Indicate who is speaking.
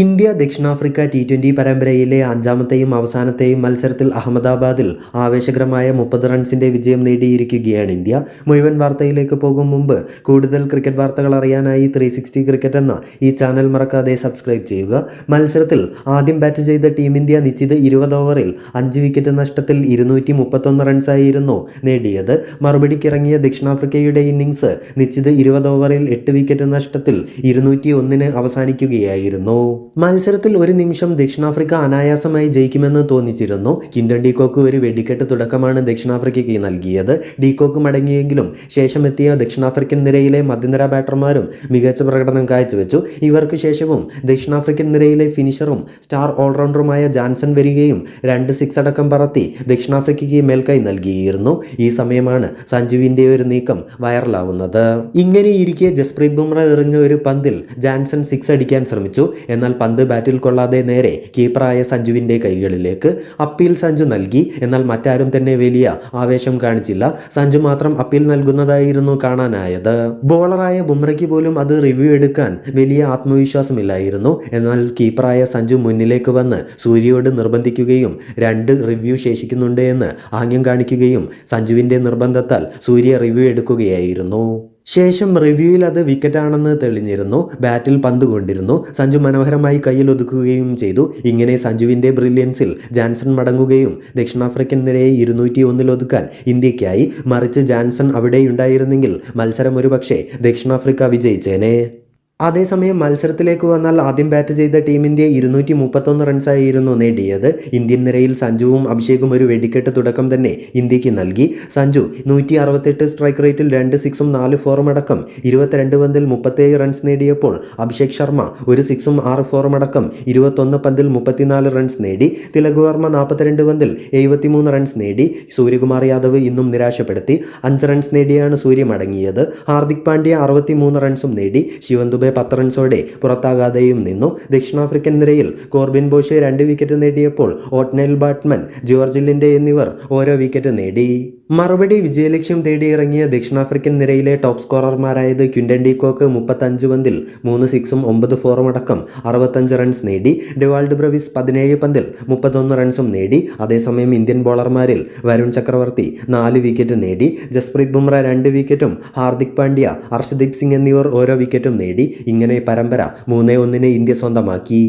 Speaker 1: India ദക്ഷിണാഫ്രിക്ക T twenty പരമ്പരയിലെ അഞ്ചാമത്തെയും അവസാനത്തെയും മത്സരത്തിൽ അഹമ്മദാബാദിൽ ആവേശകരമായ മുപ്പത് റൺസിന്റെ വിജയം നേടിയിരിക്കുകയാണ് ഇന്ത്യ. മുഴുവൻ വാർത്തയിലേക്ക് പോകും മുമ്പ് കൂടുതൽ ക്രിക്കറ്റ് വാർത്തകൾ അറിയാനായി ത്രീ സിക്സ്റ്റി ക്രിക്കറ്റ് എന്ന ഈ ചാനൽ മറക്കാതെ സബ്സ്ക്രൈബ് ചെയ്യുക. മത്സരത്തിൽ ആദ്യം ബാറ്റ് ചെയ്ത ടീം ഇന്ത്യ നിശ്ചിത ഇരുപത് ഓവറിൽ അഞ്ച് വിക്കറ്റ് നഷ്ടത്തിൽ ഇരുന്നൂറ്റി മുപ്പത്തൊന്ന് റൺസായിരുന്നു നേടിയത്. മറുപടിക്കിറങ്ങിയ ദക്ഷിണാഫ്രിക്കയുടെ ഇന്നിങ്സ് നിശ്ചിത ഇരുപത് ഓവറിൽ എട്ട് വിക്കറ്റ് നഷ്ടത്തിൽ ഇരുന്നൂറ്റി ഒന്നിന് അവസാനിക്കുകയായിരുന്നു. മത്സരത്തിൽ ഒരു നിമിഷം ദക്ഷിണാഫ്രിക്ക അനായാസമായി ജയിക്കുമെന്ന് തോന്നിച്ചിരുന്നു. കിൻഡൻ ഡീകോക്ക് ഒരു വെടിക്കെട്ട് തുടക്കമാണ് ദക്ഷിണാഫ്രിക്കയ്ക്ക് നൽകിയത്. ഡീകോക്ക് മടങ്ങിയെങ്കിലും ശേഷമെത്തിയ ദക്ഷിണാഫ്രിക്കൻ നിരയിലെ മധ്യനിര ബാറ്റർമാരും മികച്ച പ്രകടനം കാഴ്ചവെച്ചു. ഇവർക്ക് ശേഷവും ദക്ഷിണാഫ്രിക്കൻ നിരയിലെ ഫിനിഷറും സ്റ്റാർ ഓൾറൗണ്ടറുമായ ജാൻസൺ വരികയും രണ്ട് സിക്സ് അടക്കം പറത്തി ദക്ഷിണാഫ്രിക്കയ്ക്ക് മേൽക്കൈ നൽകിയിരുന്നു. ഈ സമയമാണ് സഞ്ജുവിന്റെ ഒരു നീക്കം വൈറലാവുന്നത്. ഇങ്ങനെ ഇരിക്കെ ജസ്പ്രീത് ബുംറ എറിഞ്ഞ ഒരു പന്തിൽ ജാൻസൺ സിക്സ് അടിക്കാൻ ശ്രമിച്ചു. എന്നാൽ പന്ത് ബാറ്റിൽ കൊള്ളാതെ നേരെ കീപ്പറായ സഞ്ജുവിന്റെ കൈകളിലേക്ക് അപ്പീൽ സഞ്ജു നൽകി. എന്നാൽ മറ്റാരും തന്നെ വലിയ ആവേശം കാണിച്ചില്ല. സഞ്ജു മാത്രം അപ്പീൽ നൽകുന്നതായിരുന്നു കാണാനായത്. ബോളറായ ബുംറയ്ക്ക് പോലും അത് റിവ്യൂ എടുക്കാൻ വലിയ ആത്മവിശ്വാസമില്ലായിരുന്നു. എന്നാൽ കീപ്പറായ സഞ്ജു മുന്നിലേക്ക് വന്ന് സൂര്യയോട് നിർബന്ധിക്കുകയും രണ്ട് റിവ്യൂ ശേഷിക്കുന്നുണ്ട് എന്ന് ആംഗ്യം കാണിക്കുകയും സഞ്ജുവിന്റെ നിർബന്ധത്താൽ സൂര്യ റിവ്യൂ എടുക്കുകയായിരുന്നു. ശേഷം റിവ്യൂവിൽ അത് വിക്കറ്റാണെന്ന് തെളിഞ്ഞിരുന്നു. ബാറ്റിൽ പന്ത് കൊണ്ടിരുന്നു. സഞ്ജു മനോഹരമായി കയ്യിൽ ഒതുക്കുകയും ചെയ്തു. ഇങ്ങനെ സഞ്ജുവിന്റെ ബ്രില്യൻസിൽ ജാൻസൺ മടങ്ങുകയും ദക്ഷിണാഫ്രിക്കൻ നിരയെ ഇരുന്നൂറ്റി ഒന്നിൽ ഒതുക്കാൻ ഇന്ത്യക്കായി മറിച്ച് ജാൻസൺ അവിടെയുണ്ടായിരുന്നെങ്കിൽ മത്സരം ഒരുപക്ഷെ ദക്ഷിണാഫ്രിക്ക വിജയിച്ചേനെ. അതേസമയം മത്സരത്തിലേക്ക് വന്നാൽ ആദ്യം ബാറ്റ് ചെയ്ത ടീം ഇന്ത്യ ഇരുന്നൂറ്റി മുപ്പത്തൊന്ന് റൺസായിരുന്നു നേടിയത്. ഇന്ത്യൻ നിരയിൽ സഞ്ജുവും അഭിഷേകും ഒരു വെടിക്കെട്ട് തുടക്കം തന്നെ ഇന്ത്യയ്ക്ക് നൽകി. സഞ്ജു നൂറ്റി അറുപത്തെട്ട് സ്ട്രൈക്ക് റേറ്റിൽ രണ്ട് സിക്സും നാല് ഫോറും അടക്കം ഇരുപത്തിരണ്ട് പന്തിൽ മുപ്പത്തേഴ് റൺസ് നേടിയപ്പോൾ അഭിഷേക് ശർമ്മ ഒരു സിക്സും ആറ് ഫോറും അടക്കം ഇരുപത്തൊന്ന് പന്തിൽ മുപ്പത്തിനാല് റൺസ് നേടി. തിലക് വർമ്മ നാൽപ്പത്തിരണ്ട് പന്തിൽ എഴുപത്തിമൂന്ന് റൺസ് നേടി. സൂര്യകുമാർ യാദവ് ഇന്നും നിരാശപ്പെടുത്തി. അഞ്ച് റൺസ് നേടിയാണ് സൂര്യ മടങ്ങിയത് ഹാർദിക് പാണ്ഡ്യ അറുപത്തിമൂന്ന് റൺസും നേടി. ശിവൻ പത്ത് റൺസോടെ പുറത്താകാതെയും നിന്നു. ദക്ഷിണാഫ്രിക്കൻ നിരയിൽ കോർബിൻ ബോഷെ രണ്ട് വിക്കറ്റ് നേടിയപ്പോൾ ഓട്ട്നെൽ ബാറ്റ്മൻ ജോർജ് ലിൻഡെ എന്നിവർ ഓരോ വിക്കറ്റ് നേടി. മറുപടി വിജയലക്ഷ്യം തേടിയിറങ്ങിയ ദക്ഷിണാഫ്രിക്കൻ നിരയിലെ ടോപ്പ് സ്കോറർമാരായത് ക്വിൻഡൻ ഡീകോക്ക് മുപ്പത്തഞ്ച് പന്തിൽ മൂന്ന് സിക്സും ഒമ്പത് ഫോറും അടക്കം അറുപത്തഞ്ച് റൺസ് നേടി. ഡെവാൾഡ് ബ്രവിസ് പതിനേഴ് പന്തിൽ മുപ്പത്തൊന്ന് റൺസും നേടി. അതേസമയം ഇന്ത്യൻ ബോളർമാരിൽ വരുൺ ചക്രവർത്തി നാല് വിക്കറ്റ് നേടി. ജസ്പ്രീത് ബുംറ രണ്ട് വിക്കറ്റും ഹാർദിക് പാണ്ഡ്യ ഹർഷദീപ് സിംഗ് എന്നിവർ ഓരോ വിക്കറ്റും നേടി. ഇങ്ങനെ പരമ്പര മൂന്നേ ഒന്നിന് ഇന്ത്യ സ്വന്തമാക്കി.